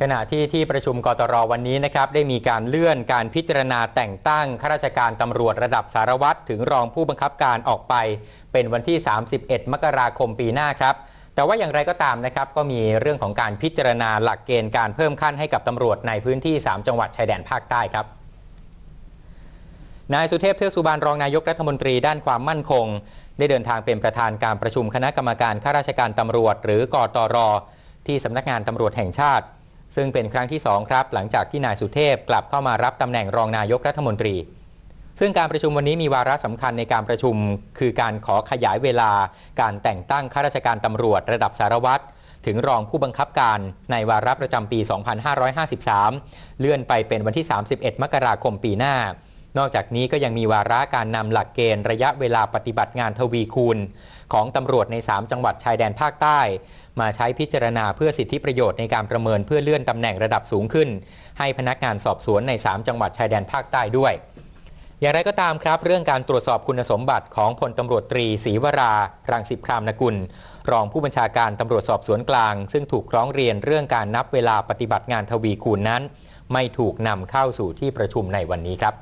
ขณะที่ที่ประชุมกตรวันนี้นะครับได้มีการเลื่อนการพิจารณาแต่งตั้งข้าราชการตำรวจระดับสารวัตรถึงรองผู้บังคับการออกไป เป็นวันที่ 31 มกราคมปีหน้าครับแต่ว่าอย่างไรก็ตามนะครับก็มีเรื่องของการพิจารณาหลักเกณฑ์การเพิ่มขั้นให้กับตำรวจในพื้นที่ 3 จังหวัดชายแดนภาคใต้ครับนายสุเทพเทือกสุบานรองนายกรัฐมนตรีด้านความมั่นคง ได้เดินทางเป็นประธานการประชุมคณะกรรมการข้าราชการตำรวจ หรือกตรที่สำนักงานตำรวจแห่งชาติ ซึ่งเป็นครั้งที่ 2 ครับ หลังจากที่นายสุเทพกลับเข้ามารับตำแหน่งรองนายกรัฐมนตรี ซึ่งการประชุมวันนี้มีวาระสำคัญในการประชุม คือการขอขยายเวลา การแต่งตั้งข้าราชการตำรวจระดับสารวัตรถึงรองผู้บังคับการในวาระประจำปี 2553 เลื่อนไปเป็นวันที่ 31 มกราคมปีหน้า นอกจากนี้ก็ยังมีวาระการนำหลักเกณฑ์ระยะเวลาปฏิบัติงานทวีคูณ ของตำรวจใน 3 จังหวัดชายแดนภาคใต้ มาใช้พิจารณาเพื่อสิทธิประโยชน์ในการประเมินเพื่อเลื่อนตำแหน่งระดับสูงขึ้น ให้พนักงานสอบสวนใน 3 จังหวัดชายแดนภาคใต้ด้วย อย่างไรก็ตามครับ เรื่องการตรวจสอบคุณสมบัติของพลตำรวจตรีศรีวรา รังสิพรามนกุล รองผู้บัญชาการตำรวจสอบสวนกลาง ซึ่งถูกร้องเรียนเรื่องการนับเวลาปฏิบัติงานทวีคูณนั้น ไม่ถูกนำเข้าสู่ที่ประชุมในวันนี้ครับ